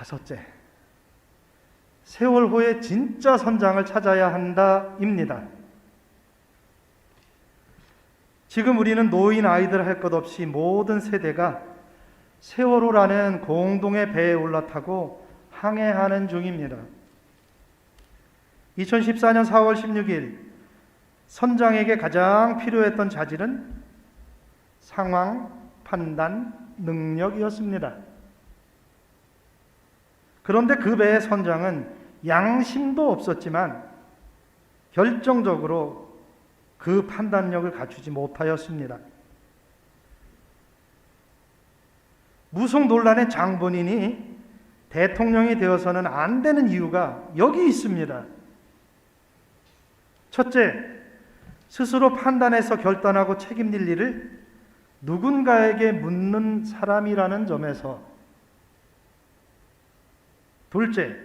다섯째, 세월 후에 진짜 선장을 찾아야 한다입니다. 지금 우리는 노인 아이들 할 것 없이 모든 세대가 세월호라는 공동의 배에 올라타고 항해하는 중입니다. 2014년 4월 16일 선장에게 가장 필요했던 자질은 상황 판단 능력이었습니다. 그런데 그 배의 선장은 양심도 없었지만 결정적으로 그 판단력을 갖추지 못하였습니다. 무속 논란의 장본인이 대통령이 되어서는 안 되는 이유가 여기 있습니다. 첫째, 스스로 판단해서 결단하고 책임질 일을 누군가에게 묻는 사람이라는 점에서 둘째,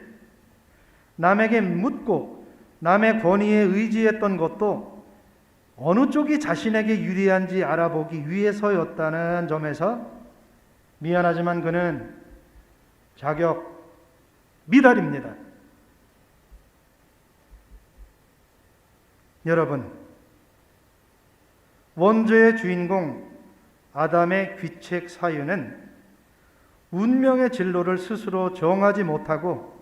남에게 묻고 남의 권위에 의지했던 것도 어느 쪽이 자신에게 유리한지 알아보기 위해서였다는 점에서 미안하지만 그는 자격 미달입니다. 여러분, 원죄의 주인공 아담의 귀책 사유는 운명의 진로를 스스로 정하지 못하고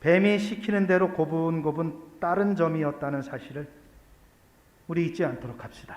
뱀이 시키는 대로 고분고분 따른 점이었다는 사실을 우리 잊지 않도록 합시다.